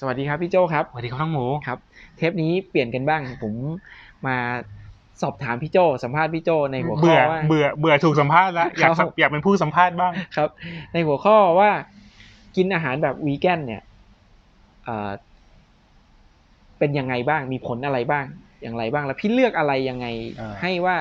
สวัสดีครับพี่โจครับสวัสดีครับน้องหมูครับ เทปนี้เปลี่ยนกันบ้าง ผมมาสอบถามพี่โจสัมภาษณ์พี่โจในหัวข้เบื่ออว่าเบื่อเบื่อถูกสัมภาษณ์แล้วอยากครับอยากเป็นผู้สัมภาษณ์บ้างครับ ในหัวข้อว่ากินอาหารแบบวีแกนเนี่ยเอ่อเป็นยังไงบ้างมีผลอะไรบ้างอย่างไรบ้างแล้วพี่เลือกอะไรยังไงอ่าให้ว่า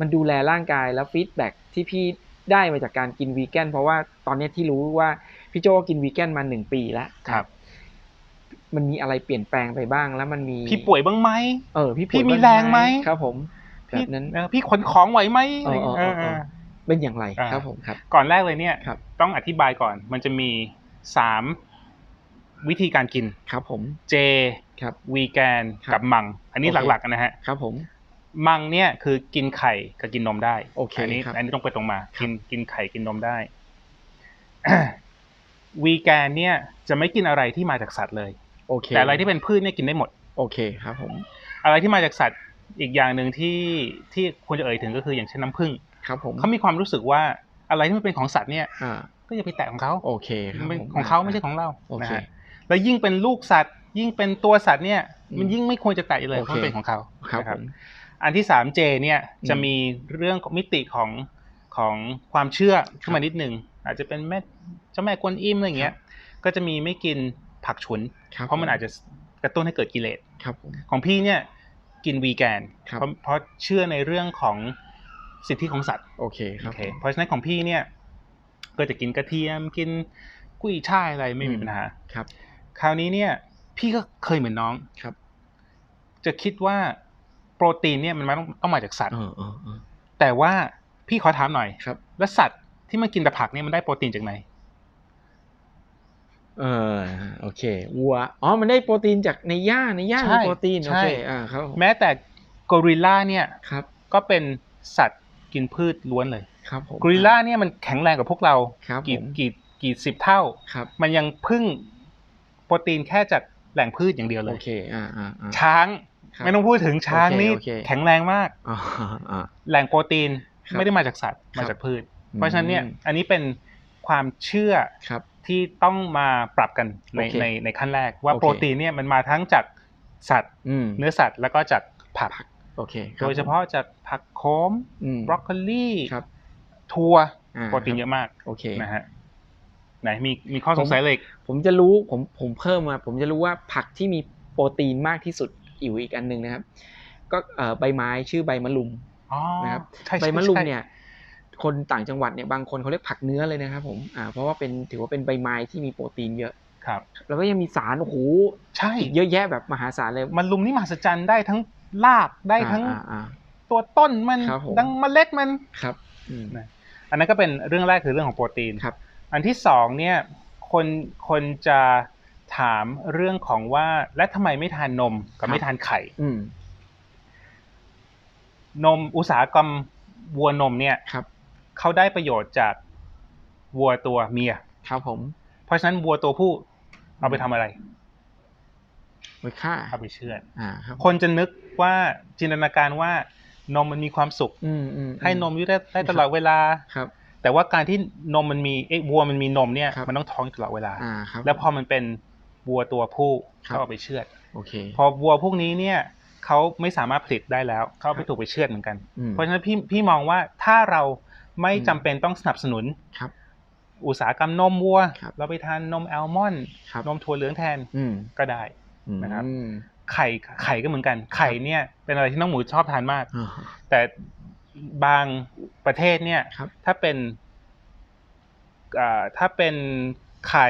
มันดูแลร่างกายแล้วฟีดแบ็กที่พี่ได้มาจากการกินวีแกนเพราะว่าตอนเนี้ยที่รู้ว่าพี่โจกินวีแกนมาหนึ่งปีแล้วครับ มันมีอะไรเปลี่ยนแปลงไปบ้างแล้วมันมีพี่ป่วยบ้างไหมเออพี่พี่ป่วยมีบ้าแรงไหมครับ ผมแบพี่บนั้นเออพี่ขนของไหวไหมเออเออเออเออเป็นอย่างไรอ่าครับผมครับ ก่อนแรกเลยเนี่ยครับต้องอธิบายก่อน มันจะมีสามวิธีการกินครับผมเจครับวีแกนครับกับมัง อันนี้โอเคหลักๆนะฮะครับผมมังเนี่ยคือกินไข่กับกินนมได้โอเคอันี้ครับอันนี้ตรงไปตรงมาครับกินกินไข่กินนมได้วีแกนเนี่ยจะไม่กินอะไรที่มาจากสัตว์เลย โอเคแต่อะไรที่เป็นพืชเนี่ยกินได้หมด โอเคครับผม อะไรที่มาจากสัตว์อีกอย่างหนึ่งที่ที่ควรจะเอ่ยถึงก็คืออย่างเช่นน้ำผึ้งครับผมเขามีความรู้สึกว่าอะไรที่มันเป็นของสัตว์เนี่ยอ่าก็อย่าไปแตะของเขาโอเคครับมันเป็นผมของเขาไม่ใช่ของเราโอเคนะฮะแล้วยิ่งเป็นลูกสัตว์ ยิ่งเป็นตัวสัตว์เนี่ยอืมมันยิ่งไม่ควรจะแตะเลยโอเพเคราะมันเป็นของเขาครับนะผมอันที่สามเจเนี่ยอืมจะมีเรื่องมิติของของความเชื่อขึ้นมานิดนึงอาจจะเป็นแม่เจ้าแม่กวนอิมอะไรอย่างเงี้ย ก็จะมีไม่กิน ผักฉุนครับเพราะมันอาจจะกระตุ้นให้เกิดกิเลสครับผมของพี่เนี่ยกินวีแกนครับเพราะเพราะเชื่อในเรื่องของสิทธิของสัตว์โอเคคโอรับเคเพราะฉะนั้นของพี่เนี่ยก็จะกินกระเทียมกินกุ้ยช่ายอะไรไม่มีปัญหาครับ คราวนี้เนี่ย พี่ก็เคยเหมือนน้องครับ จะคิดว่าโปรตีนเนี่ยมันไม่ต้องต้องมาจากสัตว์เออเออเออแต่ว่าพี่ขอถามหน่อยครับ แล้วสัตว์ที่มันกินแต่ผักเนี่ยมันได้โปรตีนจากไหน เออโอเควัวอ๋อมันได้โปรตีนจากในหญ้าในหญ้าใช่มีโปรตีนโอใช่เคอ่าครับผมแม้แต่กอริลลาเนี่ยครับก็เป็นสัตว์กินพืชล้วนเลยครับผมกอริลลาเนี่ยมันแข็งแรงกว่าพวกเราครับกี่ผมกี่กี่สิบเท่าครับมันยังพึ่งโปรตีนแค่จากแหล่งพืชอย่างเดียวเลโอยเคอ่าอ่าอ่าช้างครับไม่ต้องพูดถึงช้างโอเคนี่โอเคแข็งแรงมากอ่าอ่าแหล่งโปรตีนครับไม่ได้มาจากสัตว์ครับมาจากพืชอืมเพราะฉะนั้นเนี่ยอันนี้เป็นความเชื่อครับ ที่ต้องมาปรับกันในโอเคในในขั้นแรก ว่าโอเคโปรตีนเนี่ยมันมาทั้งจากสัตว์อืมเนื้อสัตว์แล้วก็จากผักโอเคคโดรับยเฉพาะจากผักโขมอืมบรอกโคลีครับถั่วอ่าโปรตีนเยอะมากโอเคนะฮะไหนมีมีข้อสงสัยอะไรอีกผมจะรู้ผมผมเพิ่มมา ผมจะรู้ว่าผักที่มีโปรตีนมากที่สุดอยู่อีกอันหนึ่งนะครับ ก็เอ่อใบไม้ชื่อใบมะลุมอ๋อนะครับใช่ใบใช่มะลุมใช่เนี่ย คนต่างจังหวัดเนี่ยบางคนเขาเรียกผักเนื้อเลยนะครับผมอ่าเพราะว่าเป็นถือว่าเป็นใบไม้ที่มีโปรตีนเยอะครับ แล้วก็ยังมีสารโอ้โหใช่อีกเยอะแยะแบบมหาศาลเลยมันลุมนี่มหัศจรรย์ได้ทั้งรากได้ทั้งอ่าอ่าตัวต้นมันครับผมดังเมล็ดมันครับอืมนะอันนั้นก็เป็นเรื่องแรกคือเรื่องของโปรตีนครับ อันที่สองเนี่ยคนคนจะถามเรื่องของว่าและทำไมไม่ทานนมกับไม่ทานไข่อืมนมอุตสาหกรรมวัวนมเนี่ยครับ เขาได้ประโยชน์จากวัวตัวเมีย ครับผม เพราะฉะนั้นวัวตัวผู้เอาไปทำอะไรไว้ค่าเอาไปเชือดอ่าครับ คนจะนึกว่าจินตนาการว่านมมันมีความสุข อืมอืมให้นมอยู่ได้ได้ตลอดเวลาครับ แต่ว่าการที่นมมันมีเอ้ยวัวมันมีนมเนี่ยครับมันต้องท้องอยู่ตลอดเวลาอ่าครับแล้วพอมันเป็นวัวตัวผู้ครับเขาเอาไปเชือดโอเค พอวัวพวกนี้เนี่ยเขาไม่สามารถผลิตได้แล้วเขาเอาไปครับถูกไปเชือดเหมือนกันอืมเพราะฉะนั้นพี่พี่มองว่าถ้าเรา ไม่อืมจำเป็นต้องสนับสนุนครับ อุตสาหกรรมนมวัวครับเราไปทานนมแอลมอนด์ครับนมถั่วเหลืองแทนอืมก็ได้นะครับอืมไข่ไข่ก็เหมือนกัน ไข่เนี่ยเป็นอะไรที่น้องหมูชอบทานมากอ่าแต่บางประเทศเนี่ยครับถ้าเป็นอ่าถ้าเป็นไข่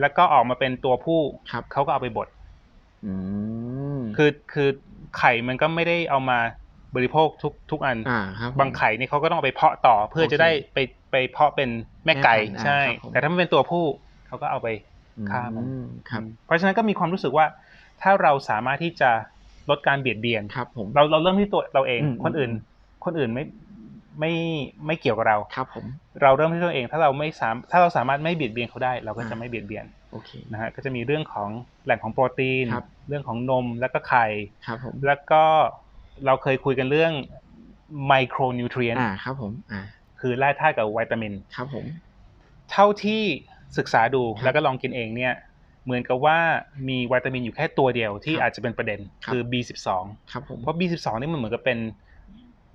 แล้วก็ออกมาเป็นตัวผู้ครับเขาก็เอาไปบดอืมคือคือไข่มันก็ไม่ได้เอามา บริโภคทุกทุกอันอ่าครับผมบางไข่นี่เขาก็ต้องเอาไปเพาะต่อเพื่อโอเคจะได้ไปไปเพาะเป็นแม่ไก่แม่พันธุ์อ่าใช่ครับผมแต่ถ้ามันเป็นตัวผู้เขาก็เอาไปฆ่ามันอืมครับเพราะฉะนั้นก็มีความรู้สึกว่า ถ้าเราสามารถที่จะลดการเบียดเบียนครับผมเราเราเริ่มที่ตัวเราเองอืมคนอื่น คนอื่นไม่ไม่ไม่เกี่ยวกับเราครับผมเราเริ่มที่ตัวเองถ้าเราไม่สามถ้าเราสามารถไม่เบียดเบียนเขาได้ เราก็จะอ่าไม่เบียดเบียนโอเคนะฮะก็จะมีเรื่องของแหล่งของโปรตีนครับเรื่องของนมแล้วก็ไข่ครับผมแล้วก็ เราเคยคุยกันเรื่องไมโครนิวทรีนอ่าครับผมอ่าคือแร่ธาตุกับวิตามินครับผม เท่าที่ศึกษาดูครับแล้วก็ลองกินเองเนี่ย เหมือนกับว่ามีวิตามินอยู่แค่ตัวเดียวที่ครับอาจจะเป็นประเด็นครับคือ B12 ครับผมเพราะ B12 นี่มันเหมือนกับเป็น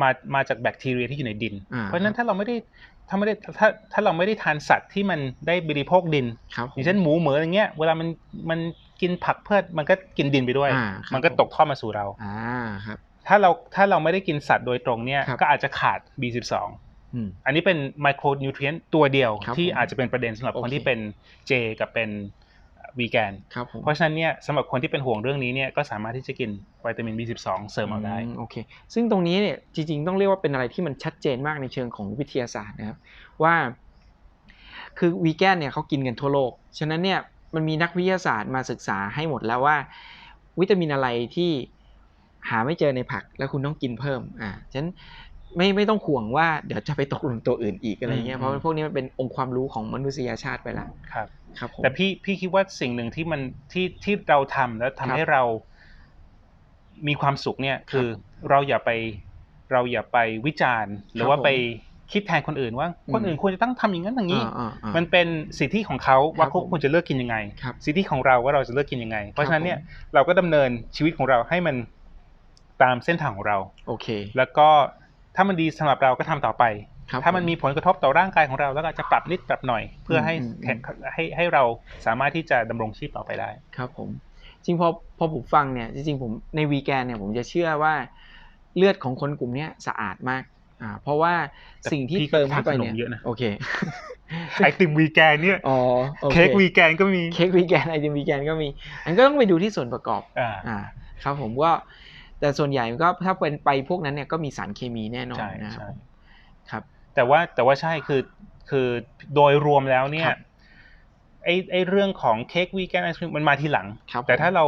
มามาจากแบคทีเรียที่อยู่ในดินอ่าเพราะฉะนั้นถ้าเราไม่ได้ถ้าไม่ได้ถ้าถ้าเราไม่ได้ทานสัตว์ที่มันได้บริโภคดินครับอย่างเช่นหมูเหมืออย่างเงี้ยเวลามันมันกินผักพืชมันก็กินดินไปด้วยอ่าครับมันก็ตกทอดมาสู่เราอ่าครับ ถ้าเราถ้าเราไม่ได้กินสัตว์โดยตรงเนี่ยครับก็อาจจะขาด B12 อืมอันนี้เป็นไมโครนิวเทรียนตัวเดียวครับที่ผมอาจจะเป็นประเด็นสำหรับโอคนเคที่เป็นเจกับเป็นวีแกนครับผมเพราะฉะนั้นเนี่ยสำหรับคนที่เป็นห่วงเรื่องนี้เนี่ยก็สามารถที่จะกินวิตามิน B12 เสริมเอาได้อืมโอเค ซึ่งตรงนี้เนี่ยจริงๆ ต้องเรียกว่าเป็นอะไรที่มันชัดเจนมากในเชิงของวิทยาศาสตร์นะครับ ว่า คือวีแกนเนี่ยเขากินกันทั่วโลก ฉะนั้นเนี่ยมันมีนักวิทยาศาสตร์มาศึกษาให้หมดแล้วว่า วิตามินอะไรที่ หาไม่เจอในผักแล้วคุณต้องกินเพิ่มอ่าฉะนั้นไม่ไม่ต้องห่วงว่าเดี๋ยวจะไปตกหล่นตัวอื่นอีกอะไรเงี้ยอืมเพราะว่าพวกนี้มันเป็นองค์ความรู้ของมนุษยชาติไปแล้วครับ ครับผมแต่พี่พี่คิดว่าสิ่งหนึ่งที่มันที่ที่เราทำแล้วทำครับให้เรามีความสุขเนี่ยคือเราอย่าไปเราอย่าไปวิจารณ์ หรือว่าผมไปคิดแทนคนอื่นว่าอืมคนอื่นควรจะต้องทำอย่างนั้นอย่างนี้อ่าอ่าอ่ามันเป็นสิทธิของเขาว่าเขาผมควรจะเลือกกินยังไงครับสิทธิของเราว่าเราจะเลือกกินยังไง เพราะฉะนั้นเนี่ยผมเราก็ดำเนินชีวิตของเราให้มัน ตามเส้นทางของเรา โอเค แล้วก็ถ้ามันดีสำหรับเราก็ทำต่อไปครับถ้ามันผมีผลกระทบต่อร่างกายของเรา แล้วก็อาจจะปรับนิดปรับหน่อย เพื่อให้อืมอืมแข็งให้ให้เราสามารถที่จะดำรงชีพต่อไปได้ ครับผม จริงพอพอผมฟังเนี่ย จริงๆผมในวีแกนเนี่ยผมจะเชื่อว่าเลือดของคนกลุ่มเนี้ยสะอาดมาก อ่า เพราะว่าแต่สิ่งที่พี่ก็เติมเข้าไปทานขนเนี่มยเยอะนะโอเค ไอติมวีแกนเนี่ยอ๋อโอเค้กวีแกนก็มี เค้กวีแกนไอติมวีแกนก็มี อันก็ต้องไปดูที่ส่วนประกอบ อ่าอ่าครับผมก็ แต่ส่วนใหญ่มันก็ถ้าเป็นไปพวกนั้นเนี่ยก็มีสารเคมีแน่นอนใช่นะครับใช่ผมครับ แต่ว่าแต่ว่าใช่คือคือโดยรวมแล้วเนี่ยครับไอไอเรื่องของเค้กวีแกนไอศครีมมันมาทีหลังครับแต่ถ้าเรา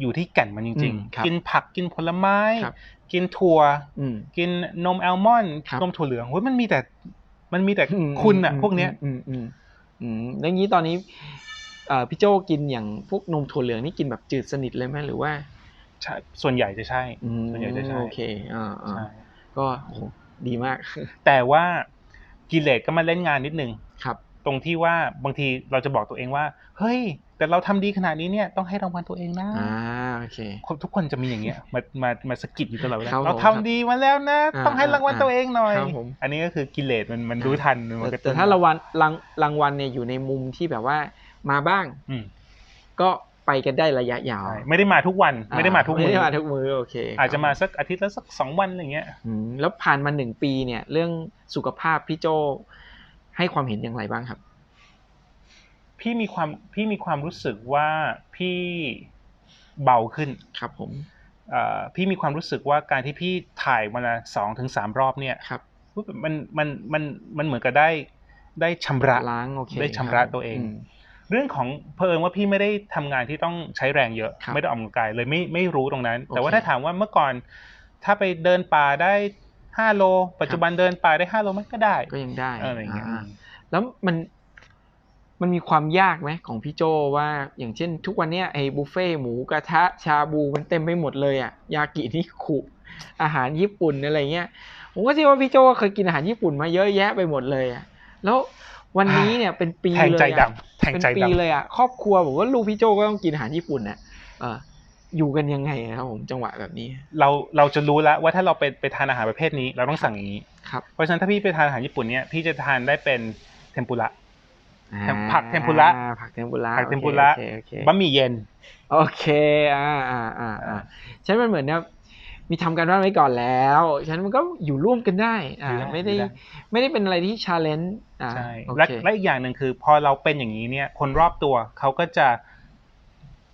อยู่ที่แก่นมันจริงอืมครับๆกินผักกินผลไม้ครับกินถั่วอืมกินนมแอลมอนด์ครับนมถั่วเหลืองเฮ้ยมันมีแต่มันมีแต่อืมคุณอะมพวกเนี้ยอืมอืมอืมแล้วงี้ตอนนี้เอ่อพี่โจกินอย่างพวกนมถั่วเหลืองนี่กินแบบจืดสนิทเลยไหมหรือว่า ใช่ส่วนใหญ่จะใช่อืมส่วนใหญ่จะใช่โอเคอ่าอ่าใช่ก็โหดีมาก แต่ว่ากิเลสก็มาเล่นงานนิดนึงครับ ตรงที่ว่าบางทีเราจะบอกตัวเองว่า เฮ้ย แต่เราทำดีขนาดนี้เนี่ยต้องให้รางวัลตัวเองนะอ่าโอเคคนทุกคนจะมีอย่างเงี้ยมามามาสะกิดอยู่ตลอดเวลาครับผมเราทำดีมาแล้วนะอ่าต้องให้รางวัลอ่าตัวเองหน่อยครับผมอันนี้ก็คือกิเลสมันมันรู้ทันมันแต่กระแต่ตุ้นถ้ารางวัลรางรางวัลเนี่ยอยู่ในมุมที่แบบว่ามาบ้างอืมก็ ไปกันได้ระยะยาวใช่ไม่ได้มาทุกวันไม่ได้มาทุกไม่มื้ได้อมาทุกมือโอเค อาจจะมาครับสักอาทิตย์ละสักสองวันอะไรเงี้ยอืมแล้วผ่านมาหนึ่งปีเนี่ย เรื่องสุขภาพพี่โจให้ความเห็นอย่างไรบ้างครับ พี่มีความพี่มีความรู้สึกว่าพี่เบาขึ้นครับ ผมเอ่อพี่มีความรู้สึกว่าการที่พี่ถ่ายวันละสองถึงสามรอบเนี่ยครับมันมันมันมันเหมือนกับได้ได้ชำระล้างโอเคได้ชำระคบตัวเองม เรื่องของเพอิญว่าพี่ไม่ได้ทำงานที่ต้องใช้แรงเยอะครับไม่ได้ออกกำลังกายเลยไม่ไม่รู้ตรงนั้นโอเคแต่ว่าถ้าถามว่าเมื่อก่อน ถ้าไปเดินป่าได้ห้าโล ปัจจุบันเดินป่าได้ห้าโลมันก็ได้ก็ยังได้เอออะไรอย่างเงี้ยาแล้วมันมันมีความยากไหมของพี่โจว่าอย่างเช่น ทุกวันเนี้ยไอ้บุฟเฟ่ต์หมูกระทะชาบูมันเต็มไปหมดเลยอะยากินิคุอาหารญี่ปุ่นอะไรเงี้ยผมก็เชื่อว่าพี่โจก็เคยกินอาหารญี่ปุ่นมาเยอะแยะไปหมดเลยอะแล้ว วันนี้เนี่ยเป็นปีแทงเลยใจอะดำแทงเป็นใจปีดำเลยอะครอบครัวผมว่าลูกพี่โจก็ต้องกินอาหารญี่ปุ่นน่ะเอออยู่กันยังไงอะครับผมจังหวะแบบนี้ เราเราจะรู้แล้วว่าถ้าเราไปไปทานอาหารประเภทนี้เราต้องสั่งอย่างนี้ครับเพราะฉะนั้นถ้าพี่ไปทานอาหารญี่ปุ่นเนี่ยพี่จะทานได้เป็นเทมปุระอ่าผักเทมปุระผักเทมปุระผักเทมปุโอคระโอเคโอเคบะหมี่เย็น โอเคอ่าอ่าอ่าอ่าอ่าฉันมันเหมือนเนี่ย มีทำกันบ้านไว้ก่อนแล้วฉันมันก็อยู่ร่วมกันได้อ่าไม่ได้ไม่ได้เป็นอะไรที่ชาเลนจ์อ่าใช่โอและเคและอีกอย่างหนึ่งคือ พอเราเป็นอย่างนี้เนี่ย คนรอบตัวเขาก็จะ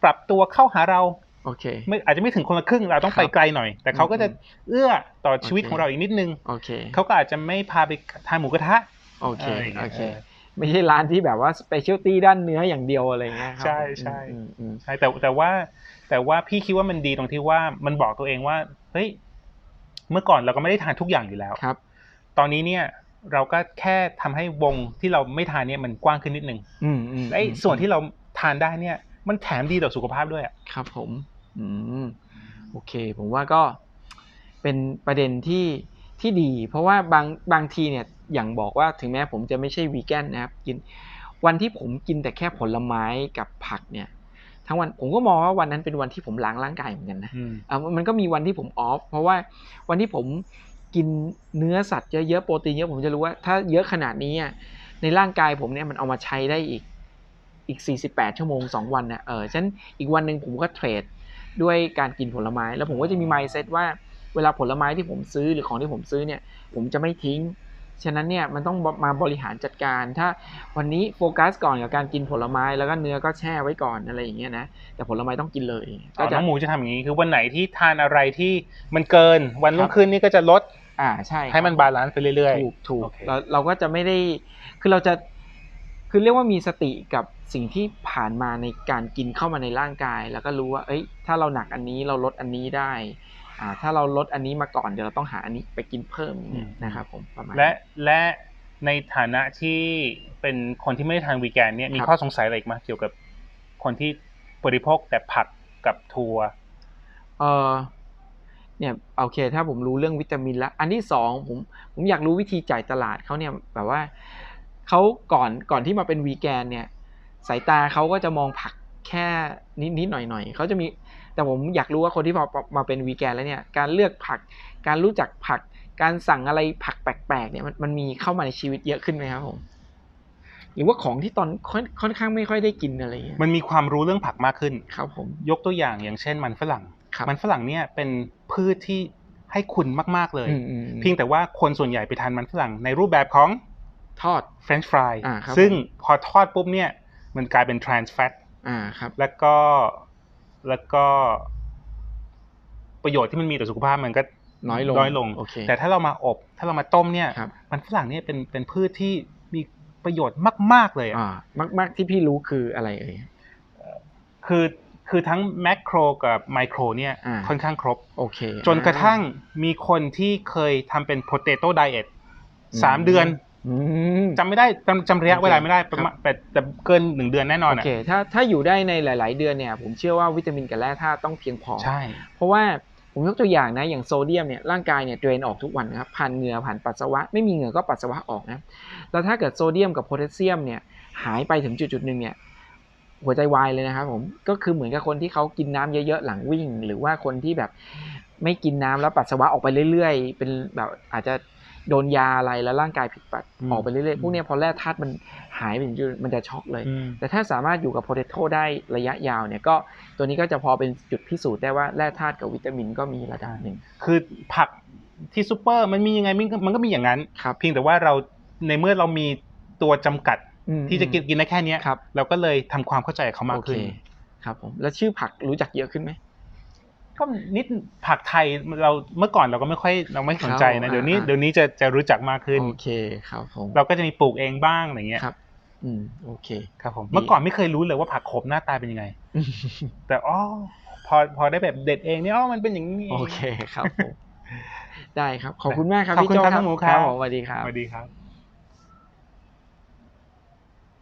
ปรับตัวเข้าหาเราโอเคไม่อาจจะไม่ถึงคนละครึ่งเราต้องครับไปไกลหน่อย แต่เขาก็จะอืมเอื้อต่อชีวิตโอเคของเราอีกนิดนึงโอเคเขาก็อาจจะไม่พาไปทานหมูกระทะโอเคอะไรอย่างเงี้โอยเคเออไม่ใช่ร้านที่แบบว่าสเปเชียลตี้ด้านเนื้ออย่างเดียวอะไรเงี้ยครับใช่ใช่อืมอืมใช่แต่แต่ว่า แต่ว่าพี่คิดว่ามันดีตรงที่ว่ามันบอกตัวเองว่า เฮ้ยเมื่อก่อนเราก็ไม่ได้ทานทุกอย่างอยู่แล้วครับ ตอนนี้เนี่ยเราก็แค่ทำให้วงที่เราไม่ทานเนี่ยมันกว้างขึ้นนิดนึงอืมอืมและไอ้ส่วนที่เราทานได้เนี่ย มันแถมดีต่อสุขภาพด้วยอะครับ ผม อืมโอเค ผมว่าก็เป็นประเด็นที่ที่ดี เพราะว่าบางบางทีเนี่ยอย่างบอกว่าถึงแม้ผมจะไม่ใช่วีแกนนะครับ กิน วันที่ผมกินแต่แค่ผลไม้กับผักเนี่ย ทั้งวันผมก็มองว่าวันนั้นเป็นวันที่ผมล้างร่างกายเหมือนกันนะอืมอะมันก็มีวันที่ผมออฟเพราะว่าวันที่ผมกินเนื้อสัตว์เยอะๆโปรตีนเยอะผมจะรู้ว่าถ้าเยอะขนาดนี้อะในร่างกายผมเนี่ยมันเอามาใช้ได้อีกอีก 48 ชั่วโมง 2 วันนะเออฉะนั้นอีกวันหนึ่งผมก็เทรดด้วยการกินผลไม้ แล้วผมก็จะมี mindset ว่าเวลาผลไม้ที่ผมซื้อหรือของที่ผมซื้อเนี่ย ผมจะไม่ทิ้ง ฉะนั้นเนี่ยมันต้องมาบริหารจัดการ ถ้าวันนี้โฟกัสก่อนกับการกินผลไม้แล้วก็เนื้อก็แช่ไว้ก่อนอะไรอย่างเงี้ยนะแต่ผลไม้ต้องกินเลยอ๋ก็อจะน้องหมูจะทำอย่างนี้คือวันไหนที่ทานอะไรที่มันเกินวันรุ่ครังบขึ้นนี่ก็จะลดอ่าใช่ครับให้มันบาลานซ์ไปเรื่อยถูกถูกโอเคเราเราก็จะไม่ได้คือเราจะคือเรียกว่ามีสติกับสิ่งที่ผ่านมาในการกินเข้ามาในร่างกาย แล้วก็รู้ว่า เอ้ย ถ้าเราหนักอันนี้เราลดอันนี้ได้อ่า ถ้าเราลดอันนี้มาก่อนเดี๋ยวเราต้องหาอันนี้ไปกินเพิ่มอย่างเงี้ยนะครับผมประมาณๆและและในฐานะที่เป็นคนที่ไม่ได้ทานวีแกนเนี่ยมีครับข้อสงสัยอะไรอีกไหมเกี่ยวกับคนที่บริโภคแต่ผักกับถั่วเออเนี่ยโอเค ถ้าผมรู้เรื่องวิตามินแล้วอันที่สองผมผมอยากรู้วิธีจ่ายตลาดเขาเนี่ยแบบว่าเขาก่อนก่อนที่มาเป็นวีแกนเนี่ย สายตาเขาก็จะมองผักแค่นิดนิดหน่อยหน่อยเขาจะมี แต่ผมอยากรู้ว่าคนที่พอมาเป็นวีแกนแล้วเนี่ยการเลือกผัก การรู้จักผัก การสั่งอะไรผักแปลกๆเนี่ยมันมันมีเข้ามาในชีวิตเยอะขึ้นไหมครับผมหรือว่าของที่ตอนค่อนค่อนข้างไม่ค่อยได้กินอะไรอย่างเงี้ยมันมีความรู้เรื่องผักมากขึ้นครับผมยกตัวอย่างอย่างเช่นมันฝรั่งครับมันฝรั่งเนี่ยเป็นพืชที่ให้คุณมากๆเลยอืมอืมอืมเพียงแต่ว่าคนส่วนใหญ่ไปทานมันฝรั่งในรูปแบบของทอด French fry อ่าครับซึ่งพอทอดปุ๊บเนี่ยมันกลายเป็น trans fat อ่าครับแล้วก็ แล้วก็ประโยชน์ที่มันมีต่อสุขภาพมันก็น้อยลงน้อยลงโอเคแต่ถ้าเรามาอบ ถ้าเรามาต้มเนี่ยครับมันฝรั่งเนี่ยเป็นเป็นพืชที่มีประโยชน์มาก ๆ เลยอะอ่ามากมากที่พี่รู้คืออะไรเอ่ยคือคือทั้งแมคโครกับไมโครเนี่ยอ่าค่อนข้างครบโอเคจนกระทั่งมีคนที่เคยทำเป็น potato diet สามเดือนอืม จำไม่ได้จำจำระยะโอเคเวลาไม่ได้ครับประมาณแต่แต่เกินหนึ่งเดือนแน่นอนโออะเคถ้าถ้าอยู่ได้ในหลาย ๆ เดือนเนี่ย ผมเชื่อว่าวิตามินกับแร่ธาตุต้องเพียงพอใช่ เพราะว่าผมยกตัวอย่างนะอย่างโซเดียมเนี่ยร่างกายเนี่ยเดรนออกทุกวันนะครับผ่านเหงื่อผ่านปัสสาวะ ไม่มีเหงื่อก็ปัสสาวะออกนะแล้วถ้าเกิดโซเดียมกับโพแทสเซียมเนี่ยหายไปถึงจุดจุดๆหนึ่งเนี่ยหัวใจวายเลยนะครับผมก็คือเหมือนกับคนที่เขากินน้ำเยอะ ๆ หลังวิ่ง หรือว่าคนที่แบบไม่กินน้ำแล้วปัสสาวะออกไปเรื่อย ๆ เป็นแบบอาจจะ โดนยาอะไรแล้วร่างกายผิดปกติอืมออกไปเรื่อยๆพวกเนี้ยพอแร่ธาตุมันหายไปถึงจุดมันจะช็อกเลยอืมแต่ถ้าสามารถอยู่กับโพเทโต้ได้ระยะยาวเนี่ยก็ตัวนี้ก็จะพอเป็นจุดพิสูจน์ได้ว่าแร่ธาตุกับวิตามินก็มีระดับหนึ่งคือผักที่ซูเปอร์มันมียังไงมันก็มันก็มีอย่างนั้นครับเพียงแต่ว่าเราในเมื่อเรามีตัวจำกัดอืมที่จะกินกินได้แค่เนี้ยครับเราก็เลยทำความเข้าใจกับเขามากโอเคขึ้นครับผมแล้วชื่อผักรู้จักเยอะขึ้นไหม ก็นิดผักไทยเราเมื่อก่อนเราก็ไม่ค่อยเราไม่สนใจครันะบเดี๋ยวนี้อ่าเดี๋ยวนี้จะจะรู้จักมากขึ้นโอเคครับผมเราก็จะมีปลูกเองบ้างอะไรเงี้ยครับ อืมโอเค ครับผมดีเมื่อก่อนไม่เคยรู้เลยว่าผักขมหน้าตาเป็นยังไง แต่อ๋อพอพอได้แบบเด็ดเองเนี่ยอ๋อมันเป็นอย่างนี้โอเคครับผมได้ครับขอบคุณมากครับขอบพี่คุณโจครับน้องหมูครับผมสวัสดีครับสวัสดีครับ